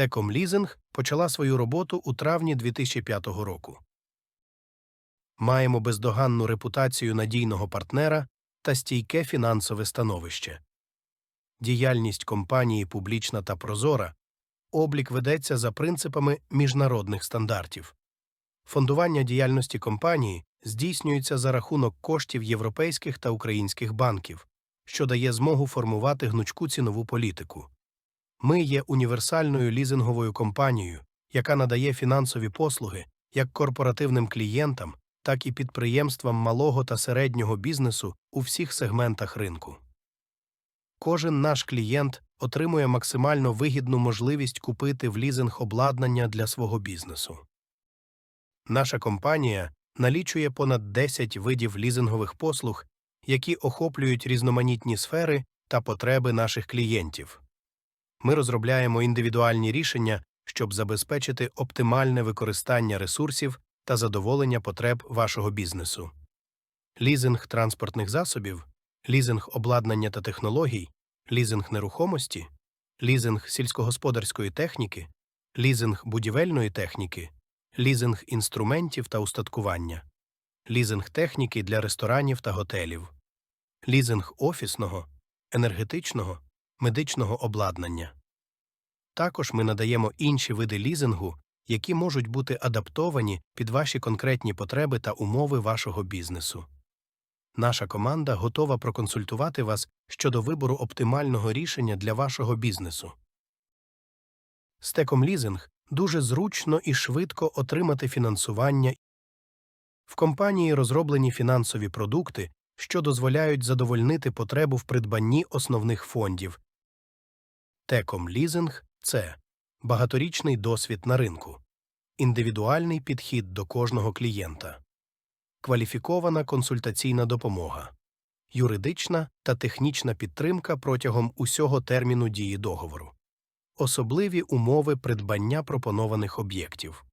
Теком Лізинг почала свою роботу у травні 2005 року. Маємо бездоганну репутацію надійного партнера та стійке фінансове становище. Діяльність компанії публічна та прозора, облік ведеться за принципами міжнародних стандартів. Фондування діяльності компанії здійснюється за рахунок коштів європейських та українських банків, що дає змогу формувати гнучку цінову політику. Ми є універсальною лізинговою компанією, яка надає фінансові послуги як корпоративним клієнтам, так і підприємствам малого та середнього бізнесу у всіх сегментах ринку. Кожен наш клієнт отримує максимально вигідну можливість купити в лізинг обладнання для свого бізнесу. Наша компанія налічує понад 10 видів лізингових послуг, які охоплюють різноманітні сфери та потреби наших клієнтів. Ми розробляємо індивідуальні рішення, щоб забезпечити оптимальне використання ресурсів та задоволення потреб вашого бізнесу. Лізинг транспортних засобів, лізинг обладнання та технологій, лізинг нерухомості, лізинг сільськогосподарської техніки, лізинг будівельної техніки, лізинг інструментів та устаткування, лізинг техніки для ресторанів та готелів, лізинг офісного, енергетичного, медичного обладнання. Також ми надаємо інші види лізингу, які можуть бути адаптовані під ваші конкретні потреби та умови вашого бізнесу. Наша команда готова проконсультувати вас щодо вибору оптимального рішення для вашого бізнесу. З Теком Лізинг дуже зручно і швидко отримати фінансування. В компанії розроблені фінансові продукти, що дозволяють задовольнити потребу в придбанні основних фондів. Теком Лізинг це багаторічний досвід на ринку, індивідуальний підхід до кожного клієнта, кваліфікована консультаційна допомога, юридична та технічна підтримка протягом усього терміну дії договору, особливі умови придбання пропонованих об'єктів.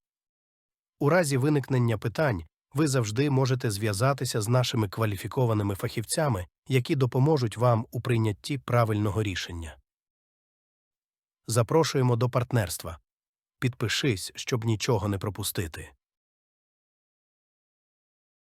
У разі виникнення питань ви завжди можете зв'язатися з нашими кваліфікованими фахівцями, які допоможуть вам у прийнятті правильного рішення. Запрошуємо до партнерства. Підпишись, щоб нічого не пропустити.